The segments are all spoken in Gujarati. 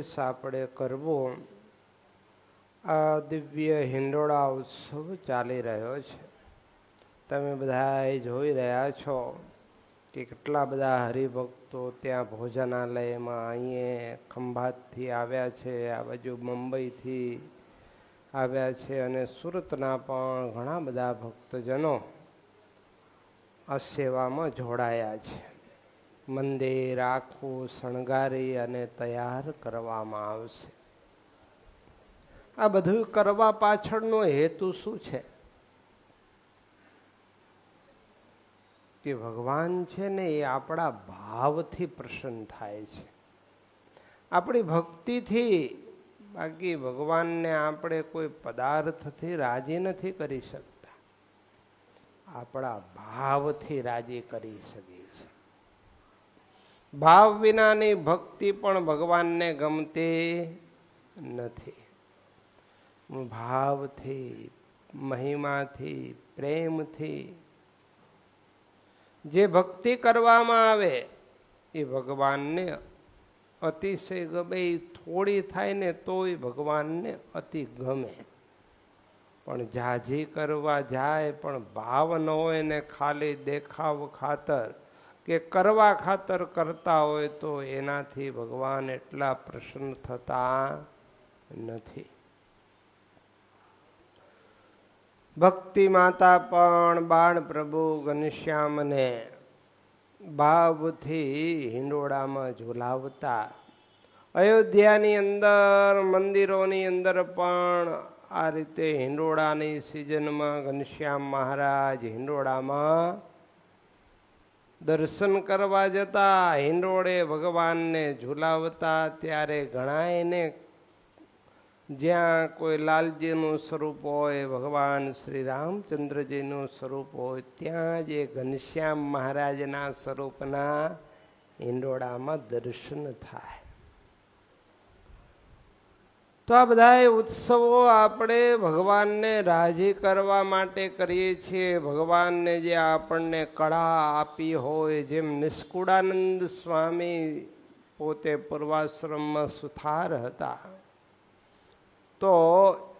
વિશેષ આપણે કરવો, આ દિવ્ય હિંડોળા ઉત્સવ ચાલી રહ્યો છે. તમે બધા જોઈ રહ્યા છો કે કેટલા બધા હરિભક્તો ત્યાં ભોજનાલયમાં અહીંયા ખંભાતથી આવ્યા છે, આ બાજુ મુંબઈથી આવ્યા છે અને સુરતના પણ ઘણા બધા ભક્તજનો આ સેવામાં જોડાયા છે. મંદિર આખું શણગારી અને તૈયાર કરવામાં આવશે. આ બધું કરવા પાછળનો હેતુ શું છે? કે ભગવાન છે ને એ આપણા ભાવથી પ્રસન્ન થાય છે. આપણી ભક્તિથી બાકી ભગવાનને આપણે કોઈ પદાર્થથી રાજી નથી કરી શકતા. આપણા ભાવથી રાજી કરી શકીએ છીએ. ભાવ વિનાની ભક્તિ પણ ભગવાનને ગમતી નથી. ભાવથી, મહિમાથી, પ્રેમથી જે ભક્તિ કરવામાં આવે, એ ભગવાનને અતિશય ગમે થોડી થાય ને તોય ભગવાનને અતિ ગમે. પણ જાજી કરવા જાય, પણ ભાવ ન હોય ને ખાલી દેખાવ ખાતર કે કરવા ખાતર કરતા હોય તો એનાથી ભગવાન એટલા પ્રસન્ન થતા નથી. ભક્તિ માતા પણ બાળ પ્રભુ ઘનશ્યામને ભાવથી હિંડોળામાં ઝુલાવતા. અયોધ્યાની અંદર, મંદિરોની અંદર પણ આ રીતે હિંડોળાની સિઝનમાં ઘનશ્યામ મહારાજ હિંડોળામાં દર્શન કરવા જતા હિંડોળે ભગવાનને ઝુલાવતા ત્યારે ઘણા એને જ્યાં કોઈ લાલજીનું સ્વરૂપ હોય, ભગવાન શ્રી રામચંદ્રજીનું સ્વરૂપ હોય, ત્યાં જે ઘનશ્યામ મહારાજના સ્વરૂપના હિંડોળામાં દર્શન થાય. તો આ બધા ઉત્સવો આપણે ભગવાનને રાજી કરવા માટે કરીએ છીએ. ભગવાનને જે આપણને કળા આપી હોય, જેમ નિષ્કુળાનંદ સ્વામી પોતે પૂર્વાશ્રમમાં સુથાર હતા. તો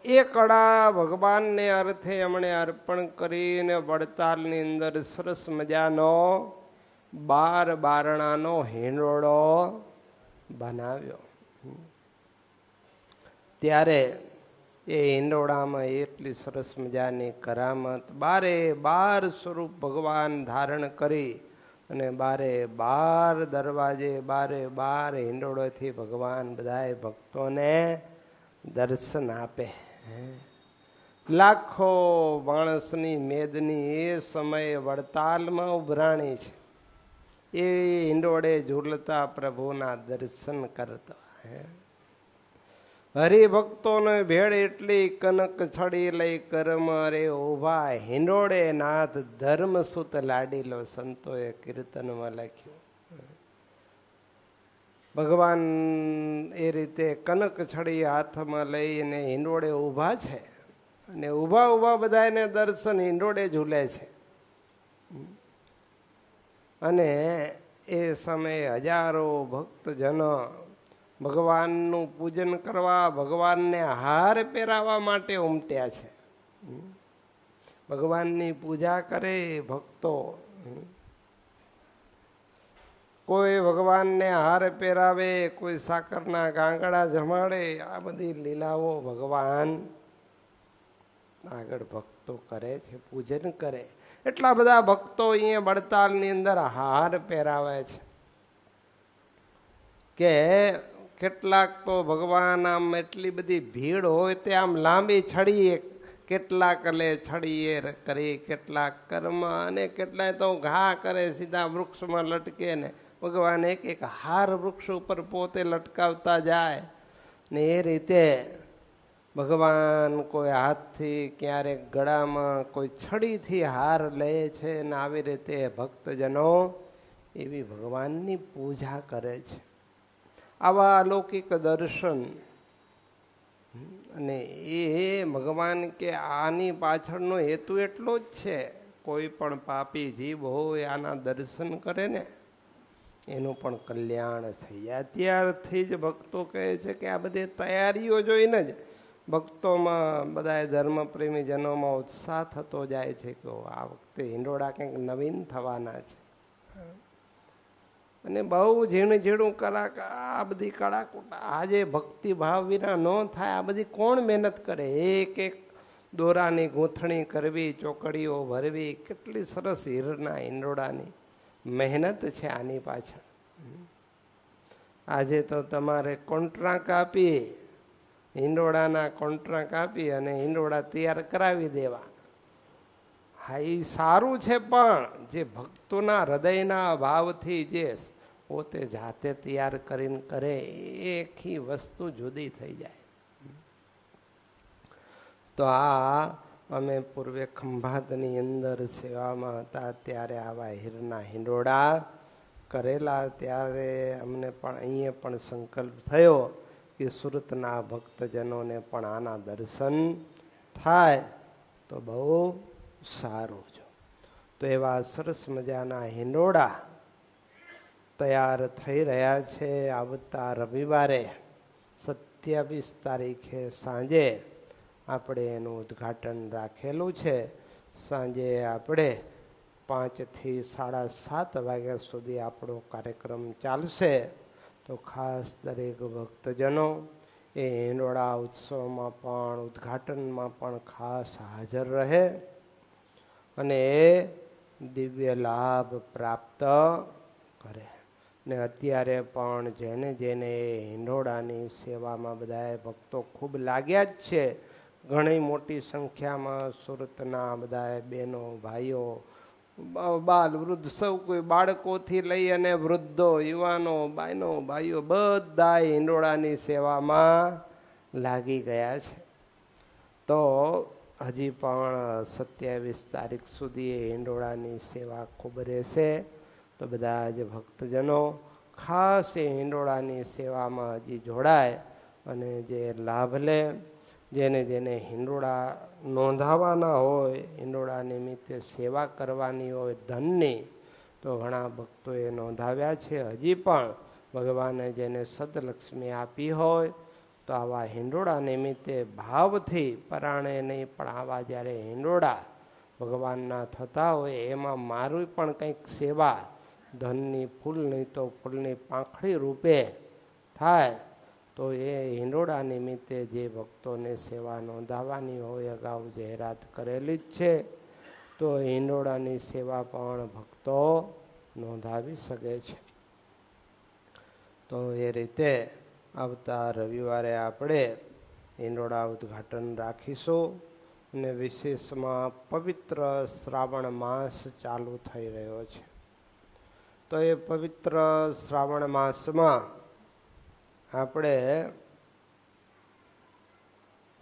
એ કળા ભગવાનને અર્થે એમણે અર્પણ કરીને વડતાલની અંદર સરસ મજાનો બાર બારણાનો હિંડોળો બનાવ્યો. ત્યારે એ હિંડોળામાં એટલી સરસ મજાની કરામત, બારે બાર સ્વરૂપ ભગવાન ધારણ કરી અને બારે બાર દરવાજે, બારે બાર હિંડોળોથી ભગવાન બધાએ ભક્તોને દર્શન આપે. લાખો માણસની મેદની એ સમયે વડતાલમાં ઉભરાણી છે. એ હિંડોળે ઝૂલતા પ્રભુના દર્શન કરતા હરિભક્તોને ભેળ એટલી કનક છડી લઈ કર્મ રે ઊભા હિંડોળે નાથ ધર્મ સુત લાડીલો સંતોએ કીર્તનમાં લખ્યું. ભગવાન એ રીતે કનક છડી હાથમાં લઈને હિંડોળે ઊભા છે. અને ઊભા ઊભા બધાને દર્શન હિંડોળે ઝૂલે છે. અને એ સમયે હજારો ભક્તજનો ભગવાનનું પૂજન કરવા, ભગવાનને હાર પહેરાવા માટે ઉમટ્યા છે. ભગવાનની પૂજા કરે ભક્તો. કોઈ ભગવાનને હાર પહેરાવે, કોઈ સાકરના ગાંગડા જમાડે, આ બધી લીલાઓ ભગવાન આગળ ભક્તો કરે છે, પૂજન કરે. એટલા બધા ભક્તો અહીંયા બડતાલની અંદર હાર પહેરાવે છે. કે કેટલાક તો ભગવાન આમ એટલી બધી ભીડ હોય તે આમ લાંબી છડીએ, કેટલાક લે છડીએ કરી, કેટલાક કર્મ, અને કેટલાય તો ઘા કરે, સીધા વૃક્ષમાં લટકે ને ભગવાન એક એક હાર વૃક્ષ ઉપર પોતે લટકાવતા જાય. ને એ રીતે ભગવાન કોઈ હાથથી ક્યારેક ગળામાં કોઈ છડીથી હાર લે છે ને આવી રીતે ભક્તજનો એવી ભગવાનની પૂજા કરે છે. આવા અલૌકિક દર્શન. અને એ ભગવાન કે આની પાછળનો હેતુ એટલો જ છે, કોઈ પણ પાપી જીવ હોય આના દર્શન કરે ને, એનું પણ કલ્યાણ થઈ જાય. અત્યારથી જ ભક્તો કહે છે કે આ બધી તૈયારીઓ જોઈને જ ભક્તોમાં બધા ધર્મપ્રેમી જનોમાં ઉત્સાહ થતો જાય છે કે આ વખતે હિંડોળા કંઈક નવીન થવાના છે. અને બહુ ઝીણું ઝીણું કલાક આ બધી કળાકૂટ આજે ભક્તિભાવ વિના ન થાય, આ બધી કોણ મહેનત કરે? એક એક દોરાની ગૂંથણી કરવી, ચોકડીઓ ભરવી, કેટલી સરસ હીરના ઈંડોળાની મહેનત છે આની પાછળ. આજે તો તમારે કોન્ટ્રાક્ટ આપી, હિંડોળાના કોન્ટ્રાક્ટ આપી અને હિંડોળા તૈયાર કરાવી દેવા. હા, એ સારું છે પણ જે ભક્તોના હૃદયના ભાવથી જે પોતે જાતે તૈયાર કરીને કરે, એખી વસ્તુ જુદી થઈ જાય. તો આ અમે પૂર્વે ખંભાતની અંદર સેવામાં હતા, ત્યારે આવા હીરના હિંડોળા કરેલા, ત્યારે અમને પણ અહીંયા પણ સંકલ્પ થયો કે સુરતના ભક્તજનોને પણ આના દર્શન થાય. તો બહુ સારું જો તો એવા સરસ મજાના હિંડોળા તૈયાર થઈ રહ્યા છે આવતા રવિવારે, સત્યાવીસ તારીખે સાંજે આપણે એનું ઉદ્ઘાટન રાખેલું છે. સાંજે આપણે પાંચથી સાડા સાત વાગ્યા સુધી આપણો કાર્યક્રમ ચાલશે. તો ખાસ દરેક ભક્તજનો એ હિંડોળા ઉત્સવમાં પણ, ઉદ્ઘાટનમાં પણ ખાસ હાજર રહે. અને એ દિવ્ય લાભ પ્રાપ્ત કરે. ને અત્યારે પણ જેને જેને હિંડોળાની સેવામાં બધાએ ભક્તો ખૂબ લાગ્યા જ છે, ઘણી મોટી સંખ્યામાં સુરતના બધાએ બહેનો, ભાઈઓ બાલ, વૃદ્ધ સૌ કોઈ બાળકોથી લઈ અને વૃદ્ધો, યુવાનો બાયનો ભાઈઓ બધા હિંડોળાની સેવામાં લાગી ગયા છે. તો હજી પણ સત્યાવીસ તારીખ સુધી હિંડોળાની સેવા ખૂબ રહેશે. તો બધા જ ભક્તજનો, ખાસ એ હિંડોળાની સેવામાં હજી જોડાય અને જે લાભ લે, જેને જેને હિંડોળા નોંધાવાના હોય, હિંડોળા નિમિત્તે સેવા કરવાની હોય ધનની, તો ઘણા ભક્તોએ નોંધાવ્યા છે. હજી પણ ભગવાને જેને સદલક્ષ્મી આપી હોય તો આવા હિંડોળા નિમિત્તે ભાવથી પરાણે નહીં, પણ આવા જ્યારે હિંડોળા ભગવાનના થતા હોય, એમાં મારું પણ કંઈક સેવા ધનની ફૂલ, નહીં તો ફૂલની પાંખડી રૂપે થાય, તો એ હિંડોળા નિમિત્તે જે ભક્તોને સેવા નોંધાવાની હોય, અગાઉ જાહેરાત કરેલી જ છે, તો હિંડોળાની સેવા પણ ભક્તો નોંધાવી શકે છે. તો એ રીતે આવતા રવિવારે આપણે ઇંડોળા ઉદ્ઘાટન રાખીશું અને વિશેષમાં પવિત્ર શ્રાવણ માસ ચાલુ થઈ રહ્યો છે. તો એ પવિત્ર શ્રાવણ માસમાં આપણે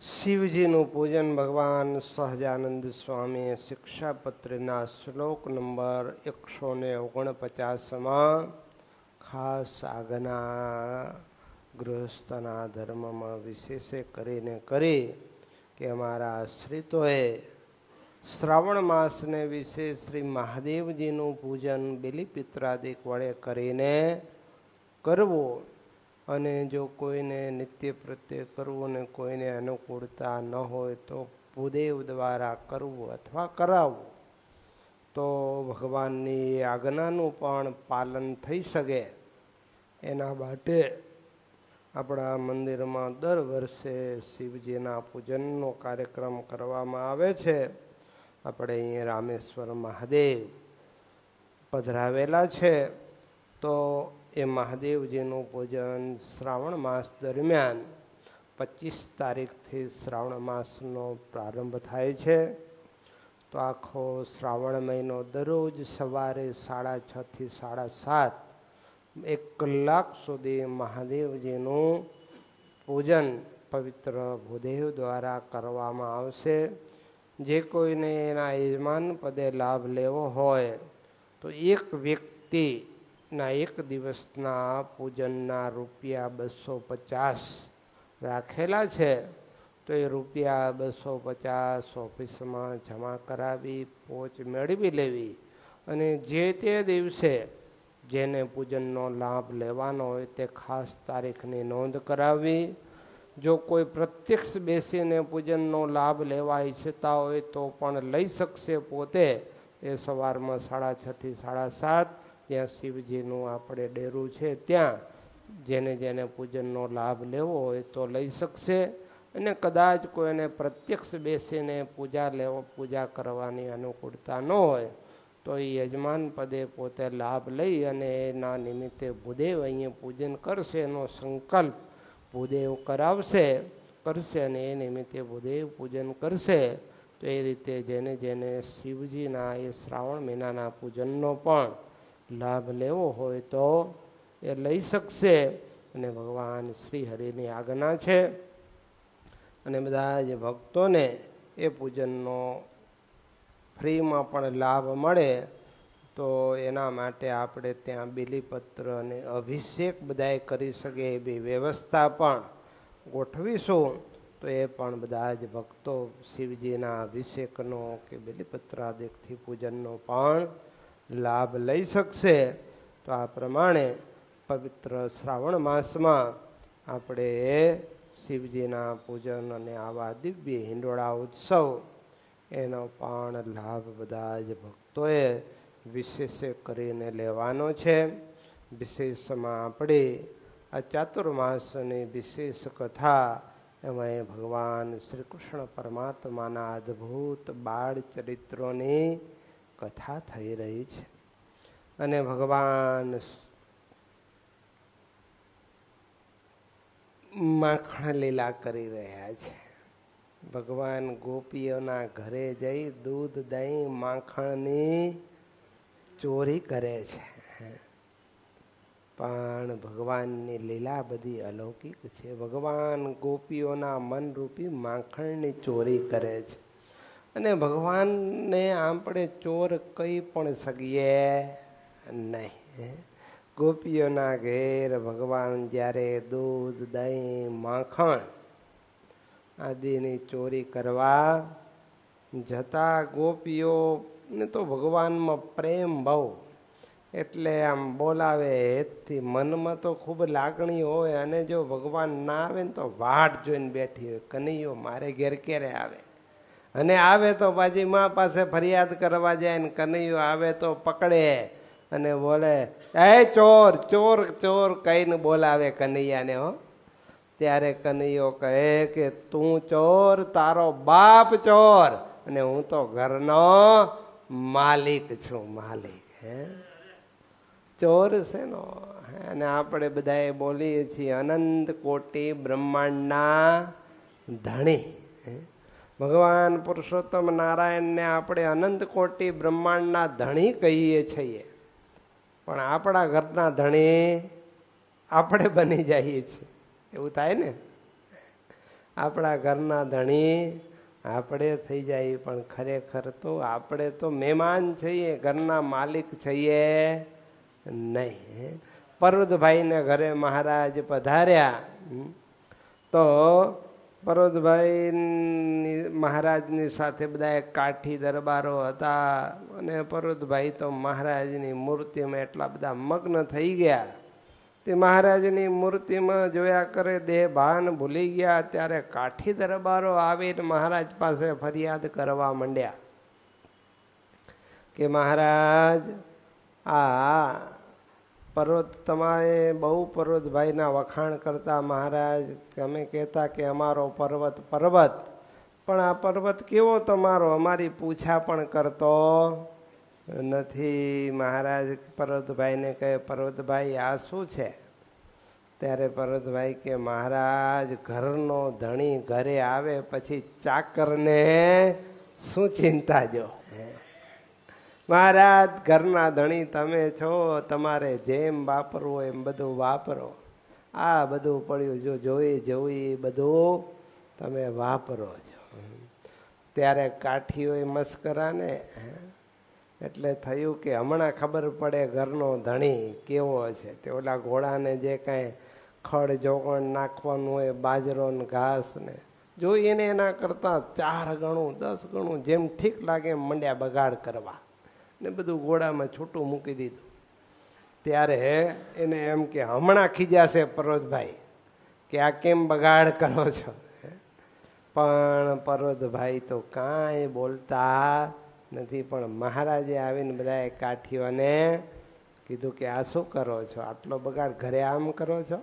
શિવજીનું પૂજન ભગવાન સહજાનંદ સ્વામી શિક્ષાપત્રીના શ્લોક નંબર એકસો ને ઓગણપચાસમાં ખાસ આગના ગૃહસ્થના ધર્મમાં વિશેષે કરીને કરી કે અમારા આશ્રિતોએ શ્રાવણ માસને વિશે શ્રી મહાદેવજીનું પૂજન બિલીપિત્રાદિક વડે કરીને કરવું અને જો કોઈને નિત્ય પ્રત્યે કરવું ને કોઈને અનુકૂળતા ન હોય તો ભૂદેવ દ્વારા કરવું અથવા કરાવવું, તો ભગવાનની આજ્ઞાનું પણ પાલન થઈ શકે. એના માટે આપણા મંદિરમાં દર વર્ષે શિવજીના પૂજનનો કાર્યક્રમ કરવામાં આવે છે. આપણે અહીંયા રામેશ્વર મહાદેવ પધરાવેલા છે. તો એ મહાદેવજીનું પૂજન શ્રાવણ માસ દરમિયાન પચીસ તારીખથી શ્રાવણ માસનો પ્રારંભ થાય છે. તો આખો શ્રાવણ મહિનો દરરોજ સવારે સાડા છથી સાડા સાત એક કલાક સુધી મહાદેવજીનું પૂજન પવિત્ર ભૂદેવ દ્વારા કરવામાં આવશે. જે કોઈને એના યજમાન પદે લાભ લેવો હોય, તો એક વ્યક્તિના એક દિવસના પૂજનના રૂપિયા બસો પચાસ રાખેલા છે. તો એ રૂપિયા બસો પચાસ ઓફિસમાં જમા કરાવી પોચ મેળવી લેવી અને જે તે દિવસે જેને પૂજનનો લાભ લેવાનો હોય તે ખાસ તારીખની નોંધ કરાવવી. જો કોઈ પ્રત્યક્ષ બેસીને પૂજનનો લાભ લેવા ઈચ્છતા હોય તો પણ લઈ શકશે પોતે. એ સવારમાં સાડા છથી સાડા સાત જ્યાં શિવજીનું આપણે ડેરું છે ત્યાં. જેને જેને પૂજનનો લાભ લેવો હોય તો લઈ શકશે. અને કદાચ કોઈને પ્રત્યક્ષ બેસીને પૂજા લેવા, પૂજા કરવાની અનુકૂળતા ન હોય તો એ યજમાન પદે પોતે લાભ લઈ અને એના નિમિત્તે ભૂદેવ અહીંયા પૂજન કરશે, એનો સંકલ્પ ભૂદેવ કરાવશે, કરશે અને એ નિમિત્તે ભૂદેવ પૂજન કરશે. તો એ રીતે જેને જેને શિવજીના એ શ્રાવણ મહિનાના પૂજનનો પણ લાભ લેવો હોય તો એ લઈ શકશે અને ભગવાન શ્રી હરિની આજ્ઞા છે. અને બધા જ ભક્તોને એ પૂજનનો ફ્રીમાં પણ લાભ મળે, તો એના માટે આપણે ત્યાં બિલીપત્ર અને અભિષેક બધાએ કરી શકે એવી વ્યવસ્થા પણ ગોઠવીશું. તો એ પણ બધા જ ભક્તો શિવજીના અભિષેકનો કે બિલીપત્રાદિકથી પૂજનનો પણ લાભ લઈ શકશે. તો આ પ્રમાણે પવિત્ર શ્રાવણ માસમાં આપણે શિવજીના પૂજન અને આવા દિવ્ય હિંડોળા ઉત્સવ એનો પણ લાભ બધા જ ભક્તોએ વિશેષ કરીને લેવાનો છે. વિશેષમાં આપણે આ ચાતુર્માસની વિશેષ કથા એમાં ભગવાન શ્રી કૃષ્ણ પરમાત્માના અદ્ભુત બાળ ચરિત્રોની કથા થઈ રહી છે. અને ભગવાન માખણ લીલા કરી રહ્યા છે. ભગવાન ગોપીઓના ઘરે જઈ દૂધ, દહીં, માખણની ચોરી કરે છે. પણ ભગવાનની લીલા બધી અલૌકિક છે. ભગવાન ગોપીઓના મનરૂપી માખણની ચોરી કરે છે. અને ભગવાનને આપણે ચોર કહી પણ શકીએ નહીં. ગોપીઓના ઘેર ભગવાન જ્યારે દૂધ, દહીં, માખણ આદિની ચોરી કરવા જતા ગોપીઓ ને તો ભગવાનમાં પ્રેમ બહુ. એટલે આમ બોલાવે હેતથી મનમાં તો ખૂબ લાગણી હોય અને જો ભગવાન ના આવે ને તો વાટ જોઈને બેઠી હોય, કનૈયો મારે ઘેર ક્યારે આવે? અને આવે તો બાજી મા પાસે ફરિયાદ કરવા જાય ને કનૈયો આવે તો પકડે અને બોલે, એ ચોર ચોર ચોર, કહીને બોલાવે કનૈયાને, હો. ત્યારે કનૈયો કહે કે, તું ચોર, તારો બાપ ચોર. અને હું તો ઘરનો માલિક છું, માલિક, હે? ચોર છે નો અને આપણે બધાએ બોલીએ છીએ, અનંત કોટી બ્રહ્માંડના ધણી. ભગવાન પુરુષોત્તમ નારાયણને આપણે અનંત કોટી બ્રહ્માંડના ધણી કહીએ છીએ. પણ આપણા ઘરના ધણી આપણે બની જઈએ છીએ. એવું થાય ને? આપણા ઘરના ધણી આપણે થઈ જાય, પણ ખરેખર તો આપણે તો મહેમાન છીએ, ઘરના માલિક છીએ નહીં. પર્વતભાઈને ઘરે મહારાજ પધાર્યા. તો પર્વતભાઈ મહારાજની સાથે બધા કાઠી દરબારો હતા. અને પર્વતભાઈ તો મહારાજની મૂર્તિમાં એટલા બધા મગ્ન થઈ ગયા. તે મહારાજની મૂર્તિમાં જોયા કરે દેહ ભાન ભૂલી ગયા, ત્યારે કાઠી દરબારો આવીને મહારાજ પાસે ફરિયાદ કરવા માંડ્યા કે મહારાજ, આ પર્વત તમારે બહુ પર્વતભાઈના વખાણ કરતા મહારાજ, અમે કહેતા કે અમારો પર્વત પર્વત, પણ આ પર્વત કેવો તમારો? અમારી પૂછા પણ કરતો. નથી મહારાજ પર્વતભાઈને કહે પર્વતભાઈ આ શું છે? ત્યારે પર્વતભાઈ કે મહારાજ ઘરનો ધણી ઘરે આવે પછી ચાકરને શું ચિંતા જો? મહારાજ ઘરના ધણી તમે છો તમારે જેમ વાપરવું એમ બધું વાપરો. આ બધું પડ્યું જો જોઈ જોઈ બધું તમે વાપરો છો. ત્યારે કાઠીઓએ મસ્કરા ને એટલે થયું કે હમણાં ખબર પડે ઘરનો ધણી કેવો છે. તે ઓલા ઘોડાને જે કાંઈ ખડ જોગણ નાખવાનું હોય, બાજરો ને ઘાસ ને જોઈને એના કરતાં ચાર ગણું, દસ ગણું જેમ ઠીક લાગે એમ મંડ્યા બગાડ કરવા. ને બધું ઘોડામાં છૂટું મૂકી દીધું. ત્યારે એને એમ કે હમણાં ખીજાશે પરોજભાઈ કે આ કેમ બગાડ કરો છો? પણ પરોજભાઈ તો કાંઈ બોલતા નથી, પણ મહારાજે આવીને બધાએ કાઠીઓને કીધું કે, આ શું કરો છો? આટલો બગાડ ઘરે આમ કરો છો?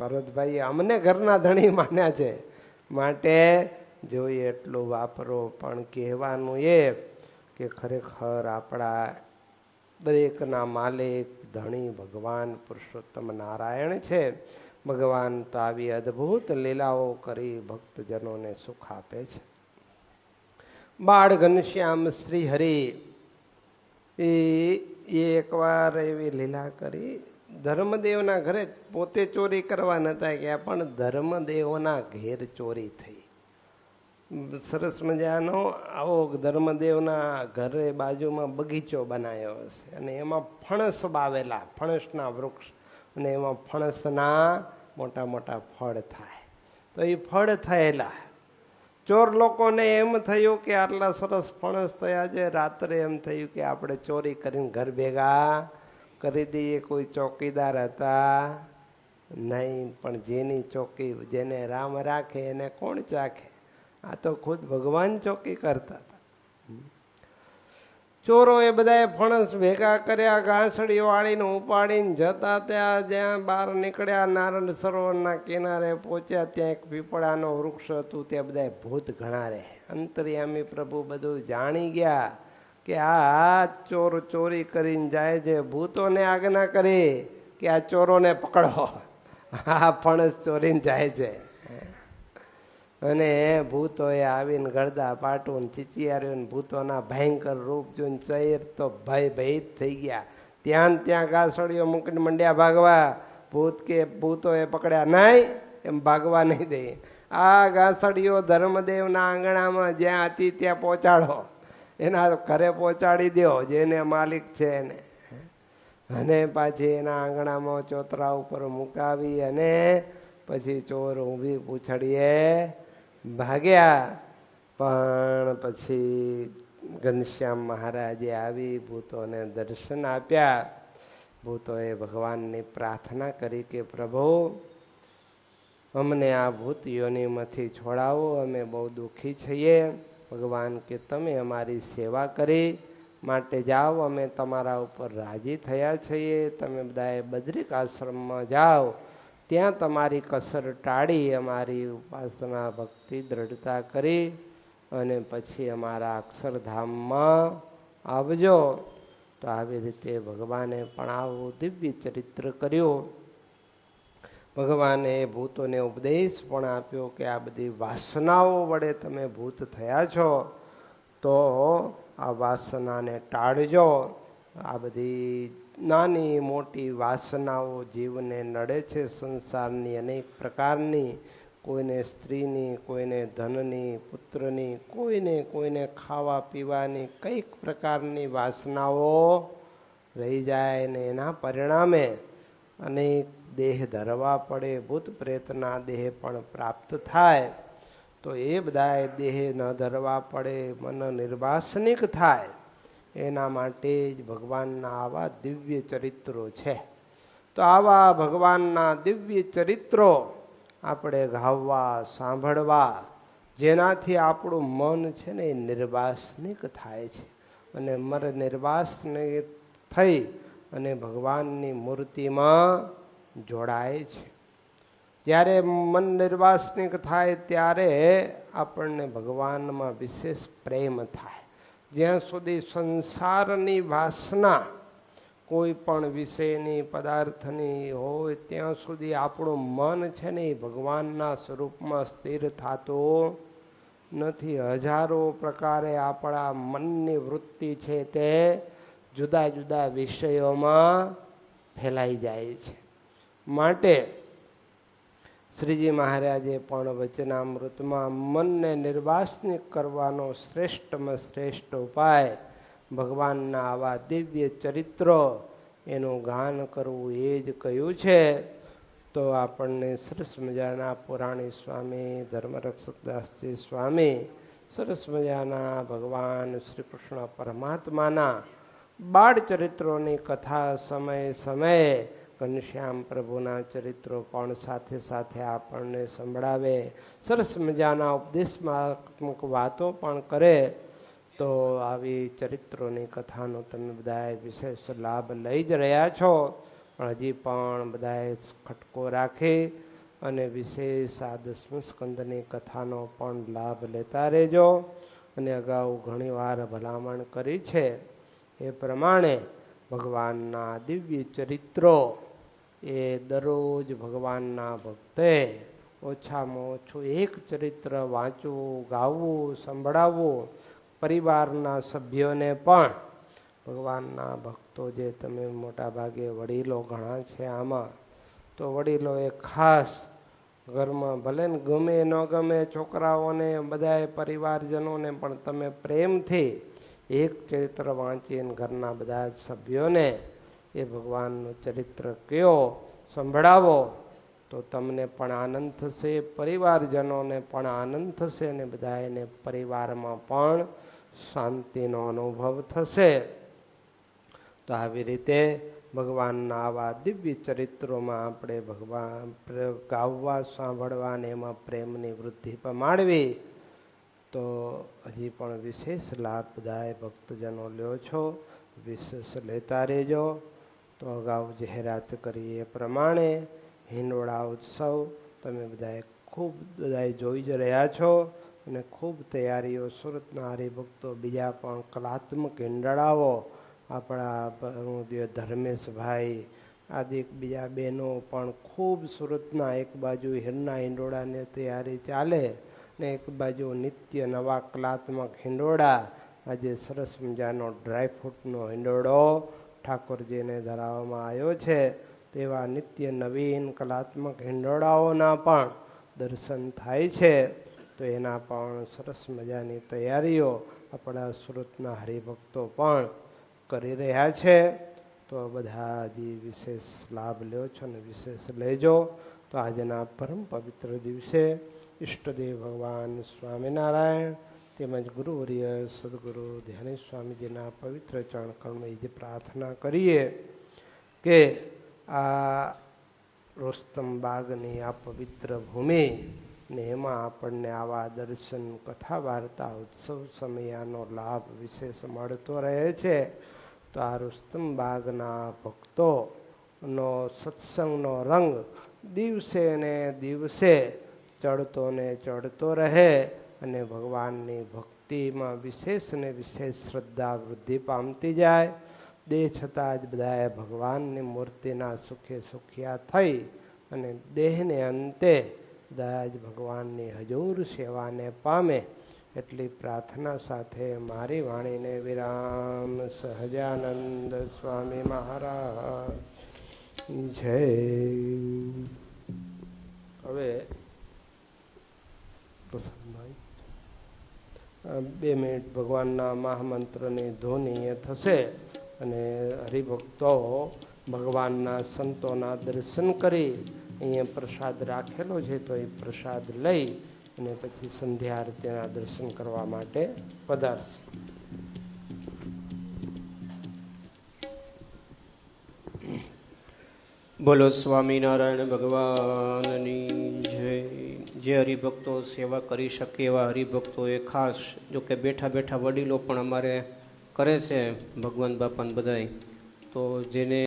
ભરતભાઈ અમને ઘરના ધણી માન્યા છે. માટે જોઈએ એટલું વાપરો. પણ કહેવાનું એ કે ખરેખર આપણા દરેકના માલિક ધણી ભગવાન પુરુષોત્તમ નારાયણ છે. ભગવાન તો આવી અદ્ભુત લીલાઓ કરી ભક્તજનોને સુખ આપે છે. બાળ ઘનશ્યામ શ્રી હરિ એ એકવાર એવી લીલા કરી ધર્મદેવના ઘરે પોતે ચોરી કરવા નતા ગયા, પણ ધર્મદેવના ઘેર ચોરી થઈ. સરસ મજાનો આવો ધર્મદેવના ઘરે બાજુમાં બગીચો બનાવ્યો હશે. અને એમાં ફણસ વાવેલા, ફણસના વૃક્ષ અને એમાં ફણસના મોટા મોટા ફળ થાય. તો એ ફળ થયેલા. ચોર લોકોને એમ થયું કે આટલા સરસ ફણસ થયા છે, રાત્રે એમ થયું કે આપણે ચોરી કરીને ઘર ભેગા કરી દઈએ, કોઈ ચોકીદાર હતા. નહીં, પણ જેની ચોકી, જેને રામ રાખે એને કોણ ચાખે? આ તો ખુદ ભગવાન ચોકી કરતા ચોરો એ બધાએ ફણસ ભેગા કર્યા ઘાસડી વાળીને ઉપાડીને જતા ત્યાં જ્યાં બહાર નીકળ્યા નારાયણ સરોવરના કિનારે પહોંચ્યા, ત્યાં એક પીપળાનો વૃક્ષ હતું, ત્યાં બધાએ ભૂત ઘણા રહે. અંતર્યામી પ્રભુ બધું જાણી ગયા કે આ ચોર ચોરી કરીને જાય છે. ભૂતોને આજ્ઞા કરી કે આ ચોરોને પકડો. આ ફણસ ચોરીને જાય છે. અને ભૂતોએ આવીને ગળદા પાટું ચીચિયાર્યું ભૂતોના ભયંકર રૂપ જોઈને ચૈર તો ભય ભયિત થઈ ગયા. ત્યાં ત્યાં ઘાસળીઓ મૂકીને મંડ્યા, ભાગવા, ભૂત કે, ભૂતોએ પકડ્યા નહીં. એમ ભાગવા નહીં દે. આ ગાસડીઓ ધર્મદેવના આંગણામાં જ્યાં હતી ત્યાં પહોંચાડો. એના ઘરે પહોંચાડી દો જેને માલિક છે એને. અને પાછી એના આંગણામાં ચોતરા ઉપર મુકાવી અને પછી ચોર ઊભી પૂછડીએ ભાગ્યા, પણ પછી ઘનશ્યામ મહારાજે આવી, ભૂતોને દર્શન આપ્યા. ભૂતોએ ભગવાનની પ્રાર્થના કરી કે, પ્રભુ, અમને આ ભૂત યોનિમાંથી છોડાવો, અમે બહુ દુઃખી છીએ. ભગવાન કે, તમે અમારી સેવા કરી માટે જાઓ, અમે તમારા ઉપર રાજી થયા છીએ. તમે બધાએ બદ્રિક આશ્રમમાં જાઓ. ત્યાં તમારી કસર ટાળી, અમારી ઉપાસના ભક્તિ દ્રઢતા કરી અને પછી અમારા અક્ષરધામમાં આવજો. તો આવી રીતે ભગવાને પણ આવું દિવ્ય ચરિત્ર કર્યું. ભગવાને ભૂતોને ઉપદેશ પણ આપ્યો કે આ બધી વાસનાઓ વડે તમે ભૂત થયા છો, તો આ વાસનાને ટાળજો. આ બધી નાની મોટી વાસનાઓ જીવને નડે છે સંસારની અનેક પ્રકારની. કોઈને સ્ત્રીની, કોઈને ધનની, પુત્રની, કોઈને કોઈને ખાવા પીવાની કંઈક પ્રકારની વાસનાઓ રહી જાય ને એના પરિણામે અનેક દેહ ધરવા પડે, ભૂત પ્રેતના દેહ પણ પ્રાપ્ત થાય. તો એ બધાએ દેહ ન ધરવા પડે, મન નિર્વાસનિક થાય. એના માટે જ ભગવાનના આવા દિવ્ય ચરિત્રો છે. તો આવા ભગવાનના દિવ્ય ચરિત્રો આપણે ગાવવા સાંભળવા, જેનાથી આપણું મન છે ને એ નિર્વાસનિક થાય છે. અને મર નિર્વાસનિક થઈ અને ભગવાનની મૂર્તિમાં જોડાય છે. જ્યારે મન નિર્વાસનિક થાય ત્યારે આપણને ભગવાનમાં વિશેષ પ્રેમ થાય. જ્યાં સુધી સંસારની વાસના કોઈ પણ વિષયની પદાર્થની હોય, ત્યાં સુધી આપણું મન છે ને એ ભગવાનના સ્વરૂપમાં સ્થિર થતું નથી. હજારો પ્રકારે આપણા મનની વૃત્તિ છે તે જુદા જુદા વિષયોમાં ફેલાઈ જાય છે. માટે શ્રીજી મહારાજે પણ વચનામૃતમાં મનને નિર્વાસનિક કરવાનો શ્રેષ્ઠમાં શ્રેષ્ઠ ઉપાય, ભગવાનના આવા દિવ્ય ચરિત્રો એનું ગાન કરવું એ જ કહ્યું છે. તો આપણને સરસ મજાના પુરાણી સ્વામી, ધર્મરક્ષકદાસજી સ્વામી, સરસ મજાના ભગવાન શ્રી કૃષ્ણ પરમાત્માના બાળ ચરિત્રોની કથા સમયે સમયે ઘનશ્યામ પ્રભુના ચરિત્રો પણ સાથે સાથે આપણને સંભળાવે, સરસ મજાના ઉપદેશમાત્મક વાતો પણ કરે, તો આવી ચરિત્રોની કથાનો તમે બધાએ વિશેષ લાભ લઈ જ રહ્યા છો. પણ હજી પણ બધાએ ખટકો રાખી અને વિશેષ આ દસમ કથાનો પણ લાભ લેતા રહેજો. અને અગાઉ ઘણીવાર ભલામણ કરી છે. એ પ્રમાણે ભગવાનના દિવ્ય ચરિત્રો એ દરરોજ ભગવાનના ભક્તે ઓછામાં ઓછું એક ચરિત્ર વાંચવું, ગાવું, સંભળાવવું, પરિવારના સભ્યોને પણ ભગવાનના ભક્તો જે તમે મોટા ભાગે વડીલો ઘણા છે આમાં, તો વડીલો એ ખાસ ઘરમાં ભલે ને ગમે ન ગમે છોકરાઓને બધાએ પરિવારજનોને પણ તમે પ્રેમથી એક ચરિત્ર વાંચીને ઘરના બધા સભ્યોને એ ભગવાનનું ચરિત્ર કયો, સંભળાવો, તો તમને પણ આનંદ થશે, પરિવારજનોને પણ આનંદ થશે અને બધા એને પરિવારમાં પણ શાંતિનો અનુભવ થશે. તો આવી રીતે ભગવાનના આવા દિવ્ય ચરિત્રોમાં આપણે ભગવાન ગાવવા, સાંભળવા અને એમાં પ્રેમની વૃદ્ધિ પમાડવી, તો હજી પણ વિશેષ લાભ બધાએ ભક્તજનો લ્યો છો. વિશેષ લેતા રહેજો. તો અગાઉ જાહેરાત કરી એ પ્રમાણે હિંડોળા ઉત્સવ તમે બધાએ ખૂબ બધાએ જોઈ જ રહ્યા છો અને ખૂબ તૈયારીઓ સુરતના હરિભક્તો બીજા પણ કલાત્મક હિંડળાઓ, આપણા ધર્મેશભાઈ આદિ બીજા બહેનો પણ ખૂબ સુરતના એક બાજુ હિરના હિંડોળાની તૈયારી ચાલે ને એક બાજુ નિત્ય નવા કલાત્મક હિંડોળા. આજે સરસ મજાનો ડ્રાયફ્રૂટનો હિંડોળો ઠાકોરજીને ધરાવવામાં આવ્યો છે, તેવા નિત્ય નવીન કલાત્મક હિંડોળાઓના પણ દર્શન થાય છે. તો એના પણ સરસ મજાની તૈયારીઓ આપણા સુરતના હરિભક્તો પણ કરી રહ્યા છે. તો બધા હજી વિશેષ લાભ લ્યો છો અને વિશેષ લેજો. તો આજના પરમ પવિત્ર દિવસે ઈષ્ટદેવ ભગવાન સ્વામિનારાયણ તેમજ ગુરુવર્ય સદગુરુ ધ્યાનેશ સ્વામીજીના પવિત્ર ચરણ કર્મે જે પ્રાર્થના કરીએ કે આ રોસ્તમ બાગની આ પવિત્ર ભૂમિ ને એમાં આપણને આવા દર્શન કથા વાર્તા ઉત્સવ સમયાનો લાભ વિશેષ મળતો રહે છે. તો આ રુસ્તમ બાગના ભક્તોનો સત્સંગનો રંગ દિવસે ને દિવસે ચડતો ને ચડતો રહે. અને ભગવાનની ભક્તિમાં વિશેષ ને વિશેષ શ્રદ્ધા વૃદ્ધિ પામતી જાય. દેહ છતાં જ બધાએ ભગવાનની મૂર્તિના સુખે સુખિયા થઈ અને દેહને અંતે બધા જ ભગવાનની હજુર સેવાને પામે. એટલી પ્રાર્થના સાથે મારી વાણીને વિરામ. સહજાનંદ સ્વામી મહારાજ. જય બે મિનિટ ભગવાનના મહામંત્રની ધ્વનિ થશે અને હરિભક્તો ભગવાનના સંતોના દર્શન કરી અહીંયા પ્રસાદ રાખેલો છે તો એ પ્રસાદ લઈ અને પછી સંધ્યા આરતીના દર્શન કરવા માટે પધારશે. બોલો સ્વામિનારાયણ ભગવાનની જય. જે હરિભક્તો સેવા કરી શકે એવા હરિભક્તો એ ખાસ જો કે બેઠા બેઠા વડીલો પણ અમારે કરે છે, ભગવાન બાપાને બધાય. તો જેને